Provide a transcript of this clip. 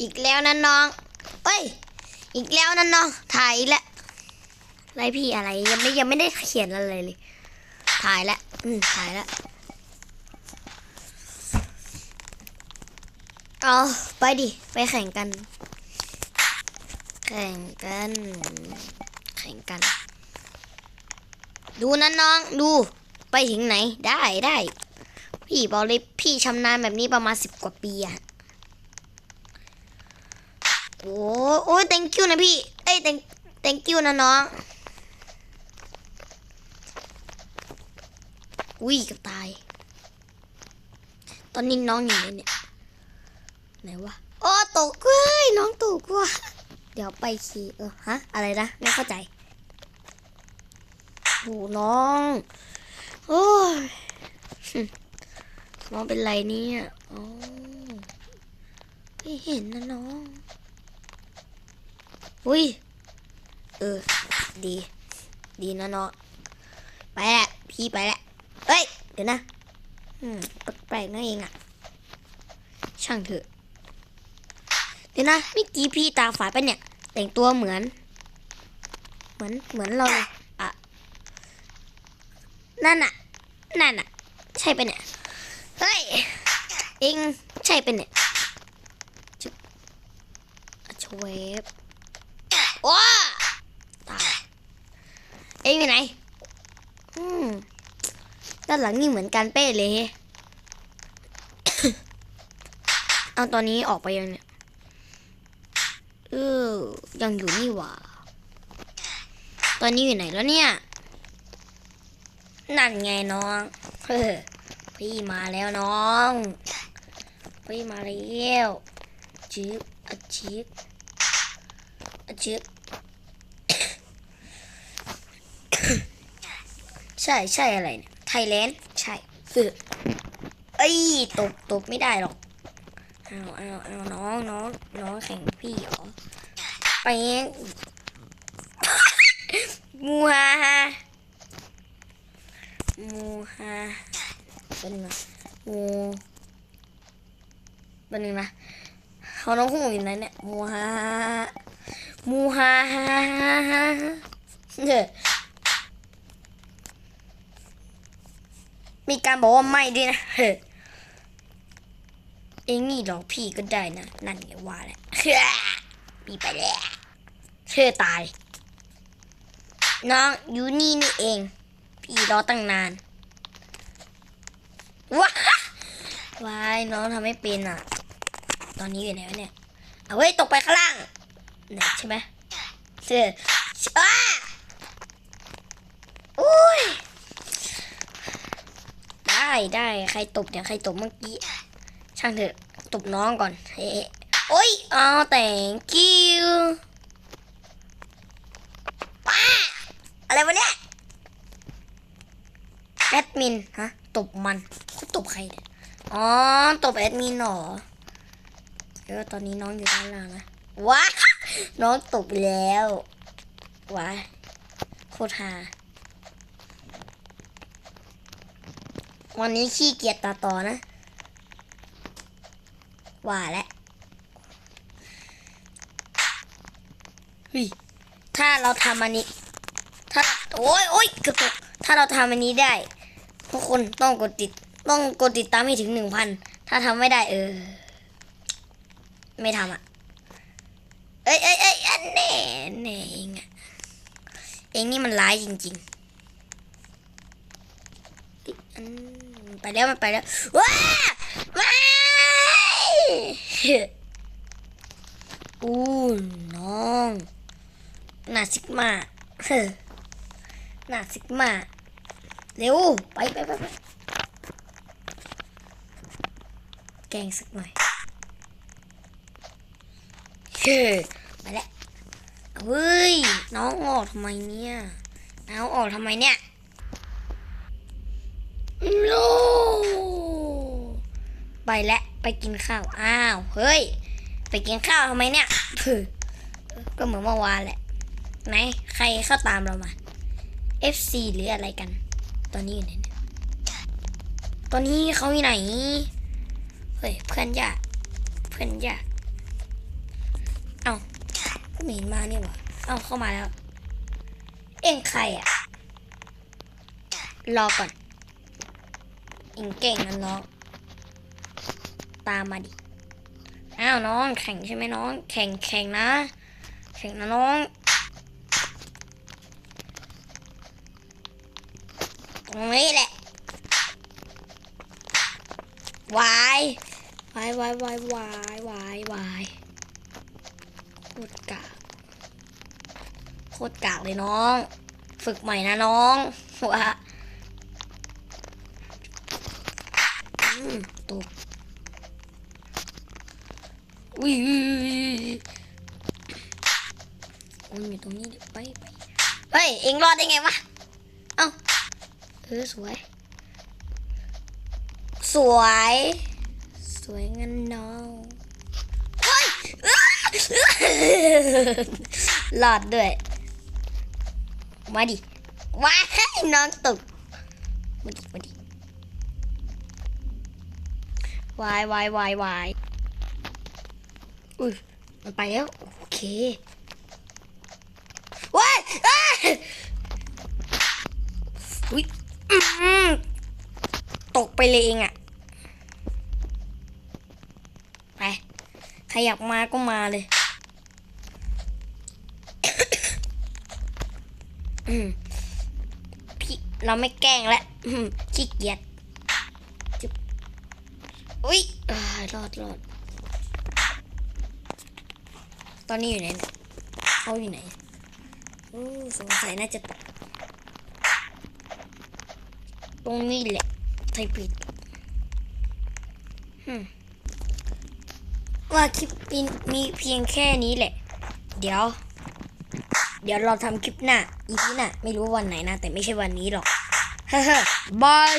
อีกแล้วนะน้อง เอ้ย อีกแล้วนะน้อง ถ่ายแล้วอะไรพี่อะไรยังไม่ยังไม่ได้เขียนอะไรเลย ถ่ายแล้วอืมถ่ายแล้วเอาไปดิ ไปแข่งกัน แข่งกัน แข่งกัน ดูนะน้องดู ไปถึงไหนได้ได้ พี่บอกเลยพี่ชำนาญแบบนี้ประมาณสิบกว่าปีอะ โอ้โอ้ย thank you นะพี่ เอ้ย thank thank you นะน้อง อุ้ยกับตาย ตอนนี้น้องอยู่ไหนเนี่ย ไหนวะ โอ้ตกเว้ย น้องตกว่ะ เดี๋ยวไปขี่เออฮะ อะไรนะ ไม่เข้าใจโอ้น้อง โอ้ยน้องเป็นไรเนี่ยอ๋อไม่เห็นนะน้อง อุ้ย เออ ดี ดีนะน้อไปแหละพี่ไปแหละเอ้ย เดี๋ยวนะ อืมแปลกๆนั่นเองอะช่างเถอะ เดี๋ยวนะเมื่อกี้พี่ตาฝาดไปเนี่ย แต่งตัวเหมือน เหมือนเหมือนเราเลยอะนั่นอะนั่นอะใช่ปเนี่ย เฮ้ย เองใช่เป็นเนี่ยจุ๊บอะชเวฟ ว้าตายเอ็งอยู่ไหน อืมด้านหลังนี่เหมือนกันเป้เลย เอาตอนนี้ออกไปยังเนี่ย เออ ยังอยู่นี่หว่า ตอนนี้อยู่ไหนแล้วเนี่ย นั่นไงน้องเฮ้อพี่มาแล้วน้อง พี่มาแล้วจิ๊บอจิบ อะจิบใช่ใช่อะไรเนี่ยไทยแลนด์ใช่เออเอ้ยตบตบไม่ได้หรอกเอาเอาเอาน้องน้องน้องแข่งพี่เหรอไปเองมูฮาฮามูฮาเป็นงนะงูเป็นงนะเขาน้องหูอยู่ไหนเนี่ยมูฮา มูฮาฮาฮาฮาเมีการบอกว่าไม่ด้วยนะเฮ้ยเอ็งนี่หลอกพี่ก็ได้นะ นั่นไงว่าแหละพี่ไปแล้วเชื่อตาย น้องอยู่นี่นี่เอง พี่รอตั้งนาน ว้าวายน้องทำไม่เป็นอะ ตอนนี้อยู่ไหนวะเนี่ย เอาเว้ตกไปข้างล่าง เนี่ยใช่ไหมเจออ้าอุ้ยได้ได้ใครตบเนี่ยใครตบเมื่อกี้ ช่างเถอะตบน้องก่อนเฮ้โอ้ยเอแต่งคิวป้าอะไรวะเนี่ยแอดมินฮะตบมันเขาตบใครเนี่ยอ๋อตบแอดมินเหรอเออตอนนี้น้องอยู่ด้านล่างนะว้า น้องตบแล้วว้าโคตรฮาวันนี้ขี้เกียจตัดต่อนะ ว่าแล้วฮ้ยถ้าเราทำอันนี้ ถ้าโอ้ยโอ้ยเกือบตกถ้าเราทำอันนี้ได้ ทุกคนต้องกดติด ต้องกดติดตามให้ถึงหนึ่งพัน ถ้าทำไม่ได้เออ ไม่ทำอะ อ้ยเอ้ยเอ้ยอันแน่แน่เองอะเองนี่มันร้ายจริงๆอันไปแล้วมันไปแล้วว้าไม่อู้น้องหนาซิกมาเฮ้อหนาซิกมาเร็วไปไปไปแกงสักหน่อย เฮ้ยไปแล้วเฮ้ย น้องออกทำไมเนี่ยน้องออกทำไมเนี่ยโลไปแล้วไปกินข้าว อ้าว เฮ้ย ไปกินข้าวทำไมเนี่ยก็เหมือนเมื่อวานแหละ ไหน ใครเข้าตามเรามา FC หรืออะไรกัน ตอนนี้อยู่ไหนตอนนี้เขาอยู่ไหน เฮ้ย เพื่อนยากเพื่อนยาก ก็ไม่เห็นมาเนี่หว่าเอ้าเข้ามาแล้ว เอ็งใครอะรอก่อน เอ็งเก่งนะน้อง ตามมาดิ อ้าวน้อง แข่งใช่ไหมน้อง แข่งแข่งนะ แข่งนะน้อง ตรงนี้แหละวายวายวายวายวายวายวายโคตรกา ตรกากเลยน้อง ฝึกใหม่นะน้องว่าตกอุ้ยมันอยู่ตรงนี้ไปไปเฮ้ย เอ็งรอดได้ไงวะ เอ้าเออสวย สวย สวยงั้นน้องเฮ้ยหลอดด้วย มาดิ ว้ายน้องตก มาดิ มาดิ วายวายวายวายอุ้ย มันไปแล้ว โอเค ว้ายอ้าอุ้ยตกไปเลยเองอะไป ใครอยากมาก็มาเลย อืม พี่เราไม่แกล้งแล้วขี้เกียจจุ๊บอุ้ยรอดรอดตอนนี้อยู่ไหนเขาอยู่ไหนสงสัยน่าจะตกตรงนี้แหละไทยผิดว่าคลิปมีมีเพียงแค่นี้แหละ เดี๋ยว เดี๋ยวเราทำคลิปหน้าอีพีหน้าไม่รู้วันไหนนะ แต่ไม่ใช่วันนี้หรอกเฮ้ยบาย